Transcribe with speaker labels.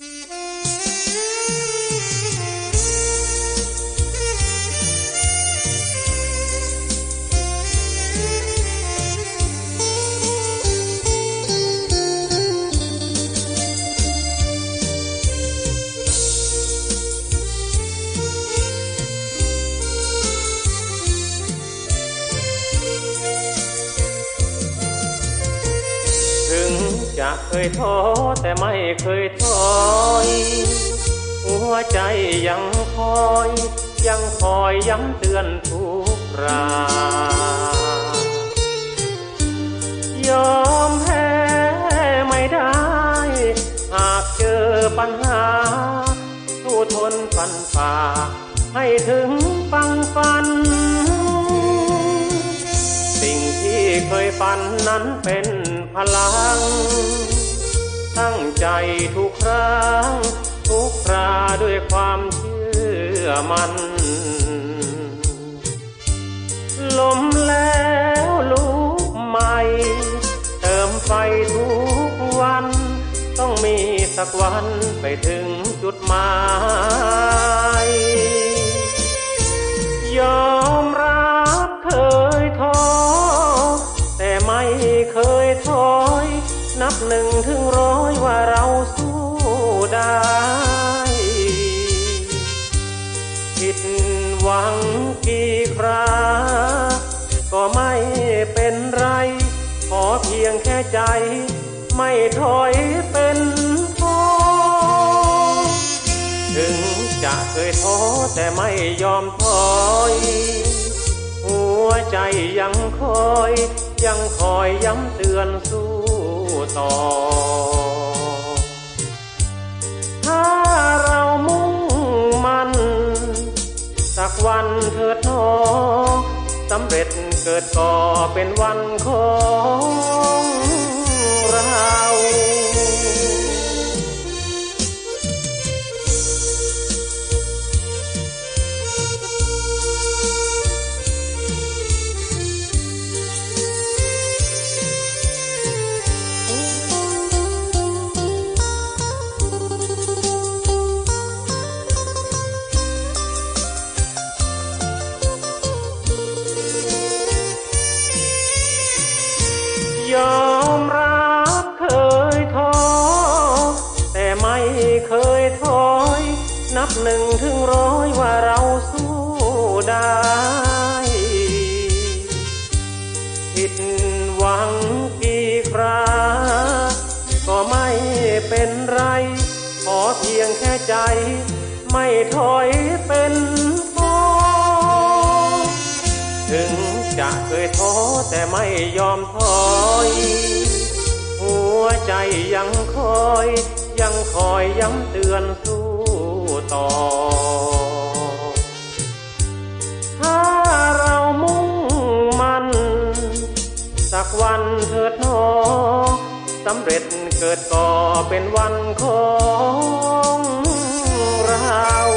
Speaker 1: Mm-hmm. ถึงจะเคยท้อแต่ไม่เคยถอยหัวใจยังคอย ยังคอยย้ำเตือนทุกรายอมแพ้ไม่ได้ หากเจอปัญหาสู้ทนฟันฝ่า ให้ถึงฟังฟัน สิ่งที่เคยฝันนั้นเป็นพลัง ตั้งใจทุกครั้ง ทุกคราด้วยความเชื่อมัน ลมแล้วลุกใหม่ เติมไฟทุกวัน ต้องมีสักวันไปถึงจุดหมาย บหนึ่งถึงร้อยว่าเราสู้ได้ผิดหวังกี่คราก็ไม่เป็นไร ขอเพียงแค่ใจ ไม่ถอยเป็นพอถึงจะเคยท้อแต่ไม่ยอมถอย หัวใจยังคอย ยังคอยย้ำเตือนสู้ ต่อ ถ้าเรามุ่งมันสักวันเถิดหนอสำเร็จเกิดก่อเป็นวันของ หนึ่งถึงร้อยว่าเราสู้ได้ผิดหวังกี่คราก็ไม่เป็นไร ขอเพียงแค่ใจ ไม่ถอยเป็นพอถึงจะเคยท้อแต่ไม่ยอมถอยหัวใจยังคอย ยังคอยย้ำเตือนสู้ ต่อ ถ้าเรามุ่งมันสักวันเถิดหนอสำเร็จเกิดก่อเป็นวันของเรา